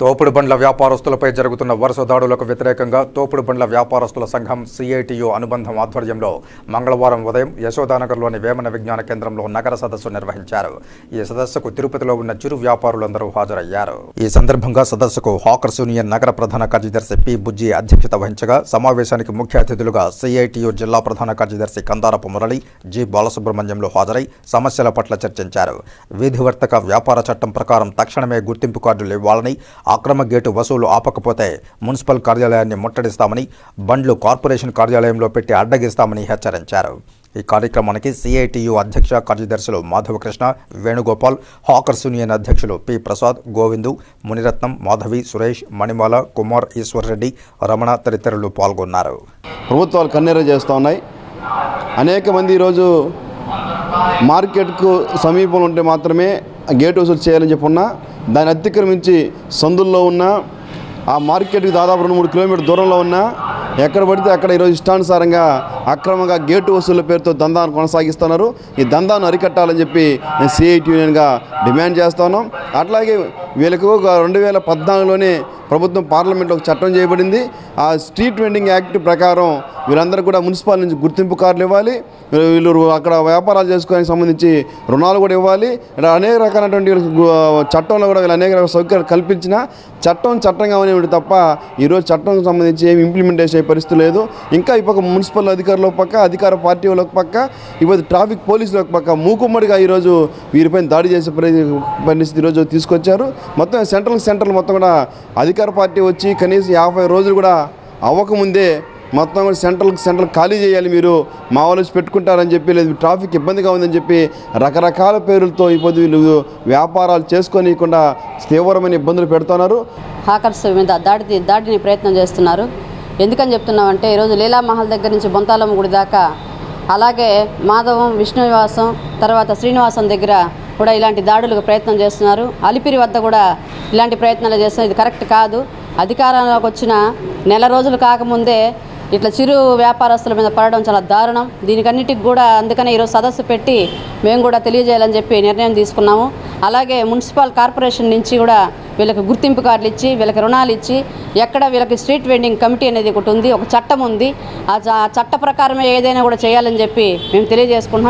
తోపుడు బండ్ల వ్యాపారస్తులపై జరుగుతున్న వరుస దాడులకు వ్యతిరేకంగా తోపుడు బండ్ల వ్యాపారస్తుల సంఘం సిఐటియు అనుబంధం ఆధ్వర్యంలో మంగళవారం ఉదయం యశోదానగర్లోని వేమన విజ్ఞాన కేంద్రంలో నగర సదస్సు నిర్వహించారు. ఈ సదస్సుకు తిరుపతిలో ఉన్న చిరు వ్యాపారులందరూ హాజరయ్యారు. ఈ సందర్భంగా సదస్సుకు హాకర్స్ యూనియన్ నగర ప్రధాన కార్యదర్శి పి బుజ్జి అధ్యక్షత వహించగా సమావేశానికి ముఖ్య అతిథులుగా సిఐటియు జిల్లా ప్రధాన కార్యదర్శి కందారపు మురళి జి బాలసుబ్రహ్మణ్యంలో హాజరై సమస్యల పట్ల చర్చించారు. విధివర్తక వ్యాపార చట్టం ప్రకారం తక్షణమే గుర్తింపు కార్డులు ఇవ్వాలని అక్రమ గేటు వసూలు ఆపకపోతే మున్సిపల్ కార్యాలయాన్ని ముట్టడిస్తామని బండ్లు కార్పొరేషన్ కార్యాలయంలో పెట్టి అడ్డగిస్తామని హెచ్చరించారు. ఈ కార్యక్రమానికి సిఐటియు అధ్యక్ష కార్యదర్శులు మాధవకృష్ణ వేణుగోపాల్ హాకర్స్ యూనియన్ అధ్యక్షులు పి ప్రసాద్ గోవిందు మునిరత్నం మాధవి సురేష్ మణిమాల కుమార్ ఈశ్వర్ రెడ్డి రమణ తదితరులు పాల్గొన్నారు. ప్రభుత్వాలు కన్నెర చేస్తూ ఉన్నాయి. అనేక మంది ఈరోజు మార్కెట్కు సమీపంలో ఉంటే మాత్రమే గేట్ వసూలు చేయాలని చెప్పున్నా దాన్ని అతిక్రమించి సందుల్లో ఉన్న ఆ మార్కెట్కి దాదాపు రెండు మూడు కిలోమీటర్ దూరంలో ఉన్న ఎక్కడ పడితే అక్కడ ఈరోజు ఇష్టానుసారంగా అక్రమంగా గేటు వసూళ్ళ పేరుతో దందాను కొనసాగిస్తున్నారు. ఈ దందాను అరికట్టాలని చెప్పి నేను సిఐటి యూనియన్గా డిమాండ్ చేస్తాను అట్లాగే వీళ్ళకు ఒక రెండు వేల పద్నాలుగులోనే ప్రభుత్వం పార్లమెంట్లో ఒక చట్టం చేయబడింది. ఆ స్ట్రీట్ వెండింగ్ యాక్ట్ ప్రకారం వీళ్ళందరూ కూడా మున్సిపాల్ నుంచి గుర్తింపు కార్డులు ఇవ్వాలి. వీళ్ళు అక్కడ వ్యాపారాలు చేసుకోవడానికి సంబంధించి రుణాలు కూడా ఇవ్వాలి. ఇలా అనేక రకాలైనటువంటి చట్టంలో కూడా వీళ్ళు అనేక రకాల సౌకర్యాలు కల్పించిన చట్టం చట్టంగా ఉండేవి తప్ప ఈరోజు చట్టం సంబంధించి ఏమి ఇంప్లిమెంటేషన్ అయ్యే పరిస్థితి లేదు. ఇంకా ఈ పక్క మున్సిపల్ అధికారులు పక్క అధికార పార్టీ వాళ్ళకి పక్క ఇప్పుడు ట్రాఫిక్ పోలీసులు పక్క మూకుమ్మడిగా ఈరోజు వీరిపైన దాడి చేసే పరిస్థితి ఈరోజు తీసుకొచ్చారు. మొత్తం సెంట్రల్ సెంట్రల్ మొత్తం కూడా అధిక అధికార పార్టీ వచ్చి కనీసం యాభై రోజులు కూడా అవ్వకముందే మొత్తం కూడా సెంట్రల్ సెంట్రల్ ఖాళీ చేయాలి మీరు మా వాళ్ళు పెట్టుకుంటారని చెప్పి లేదు ట్రాఫిక్ ఇబ్బందిగా ఉందని చెప్పి రకరకాల పేర్లతో ఇప్పుడు వీళ్ళు వ్యాపారాలు చేసుకోనియకుండా తీవ్రమైన ఇబ్బందులు పెడుతున్నారు. హాకర్స్ మీద దాడి దాడిని ప్రయత్నం చేస్తున్నారు. ఎందుకని చెప్తున్నామంటే ఈరోజు లీలామహల్ దగ్గర నుంచి బొంతాలమ్మ గుడి దాకా అలాగే మాధవం విష్ణు నివాసం తర్వాత శ్రీనివాసం దగ్గర కూడా ఇలాంటి దాడులకు ప్రయత్నం చేస్తున్నారు. అలిపిరి వద్ద కూడా ఇలాంటి ప్రయత్నాలు చేస్తున్నారు. ఇది కరెక్ట్ కాదు. అధికారంలోకి వచ్చిన నెల రోజులు కాకముందే ఇట్లా చిరు వ్యాపారస్తుల మీద పడడం చాలా దారుణం. దీనికన్నిటికి కూడా అందుకనే ఈరోజు సదస్సు పెట్టి మేము కూడా తెలియజేయాలని చెప్పి నిర్ణయం తీసుకున్నాము. అలాగే మున్సిపల్ కార్పొరేషన్ నుంచి కూడా వీళ్ళకి గుర్తింపు కార్డులు ఇచ్చి వీళ్ళకి రుణాలు ఇచ్చి ఎక్కడ వీళ్ళకి స్ట్రీట్ వెండింగ్ కమిటీ అనేది ఒకటి ఉంది ఒక చట్టం ఉంది. ఆ చ- చట్ట ప్రకారమే ఏదైనా కూడా చేయాలని చెప్పి మేము తెలియజేసుకుంటున్నాం.